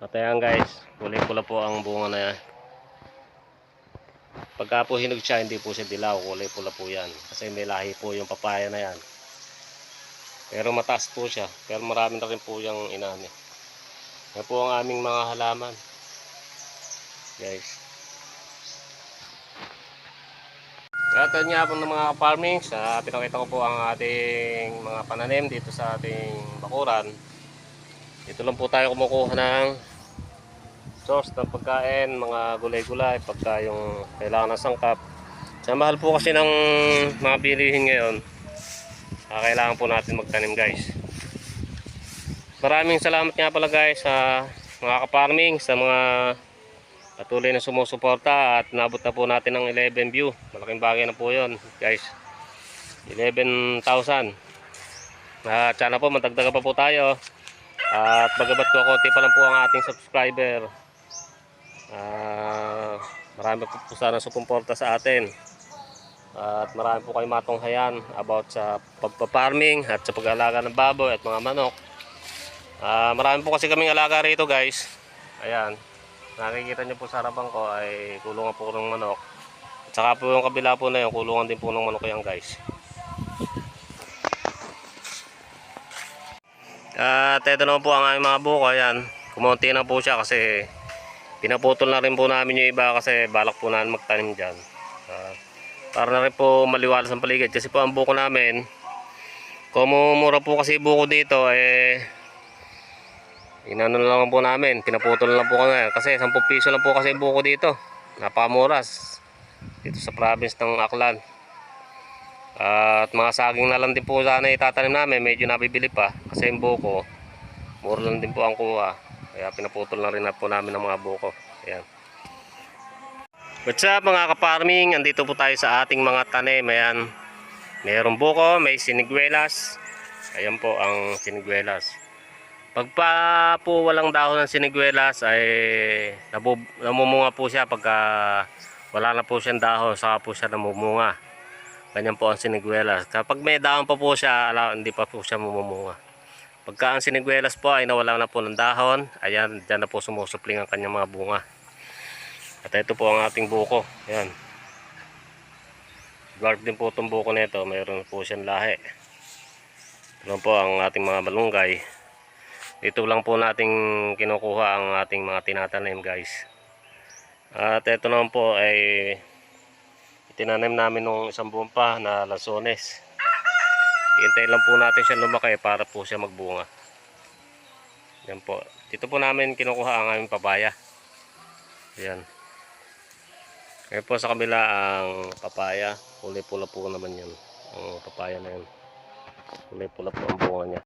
At ayan guys, kulay pula po ang bunga na yan. Pagka po hinog siya, hindi po siya dilaw, kulay pula po yan. Kasi may lahi po yung papaya na yan. Pero mataas po siya, pero marami na rin po yung inani. Yan po ang aming mga halaman. Guys. At nga po ng mga farming, sa pinakita ko po ang ating mga pananim dito sa ating bakuran. Dito lang po tayo kumukuha ng source ng pagkain, mga gulay-gulay, pagka yung kailangan ng sangkap. Sa mahal po kasi ng mga bilihin ngayon, ah, kailangan po natin magtanim guys. Maraming salamat nga pala guys sa mga ka-farming, sa mga patuloy na sumusuporta at nabot na po natin ng 11 view. Malaking bagay na po yun guys. 11,000. At sana po matagdagan pa po tayo. At bagabat ko konti pa lang po ang ating subscriber. Ah, marami po po sana sumuporta sa atin. At marami po kayo matunghayan about sa pagpa-farming at sa pag-alaga ng baboy at mga manok. Ah, marami po kasi kaming alaga rito guys. Ayan. Nakikita niyo po sa harapan ko ay kulungan po ng manok. At saka po yung kabila po na yun, kulungan din po ng manok yan guys. At ito naman po ang aming mga buko. Ayan. Kumunti na po siya kasi pinaputol na rin po namin yung iba kasi balak po namin magtanim dyan. Ah, para na rin po maliwalas ang paligid. Kasi po ang buko namin, kumumura po kasi buko dito eh Inano na lang po namin, pinaputol na lang po kami. Kasi 10 piso lang po kasi buko dito. Napakamuras. Dito sa province ng Aklan. At mga saging na lang din po sana itatanim namin. Medyo nabibili pa. Kasi yung buko, mura lang din po ang kuha. Kaya pinaputol na rin na po namin ng mga buko. Ayan. What's up mga ka-farming? Andito po tayo sa ating mga tanim. Ayan. Mayroong buko, may siniguelas. Ayan po ang siniguelas. Pagpa po walang dahon ng siniguelas ay namumunga po siya pagka wala na po siyang dahon saka po siya namumunga. Ganyan po ang siniguelas. Kapag may dahon pa po siya, hindi pa po siya mamumunga. Pagka ang siniguelas po ay nawala na po ng dahon, ayan, dyan na po sumusupling ang kanyang mga bunga. At ito po ang ating buko. Ayan. Guard din po itong buko nito. Mayroon po siyang lahi. Ito po ang ating mga malunggay. Dito lang po nating kinukuha ang ating mga tinatanim guys. At ito naman po ay itinanim namin nung isang buwan pa na lansones. Hintay lang po natin siya lumaki para po siya magbunga. Yan po. Dito po namin kinukuha ang aming papaya. Yan. Ngayon po sa kabila ang papaya. Kulay pula po naman yan. Ang papaya na yan. Kulay pula po ang bunga niya.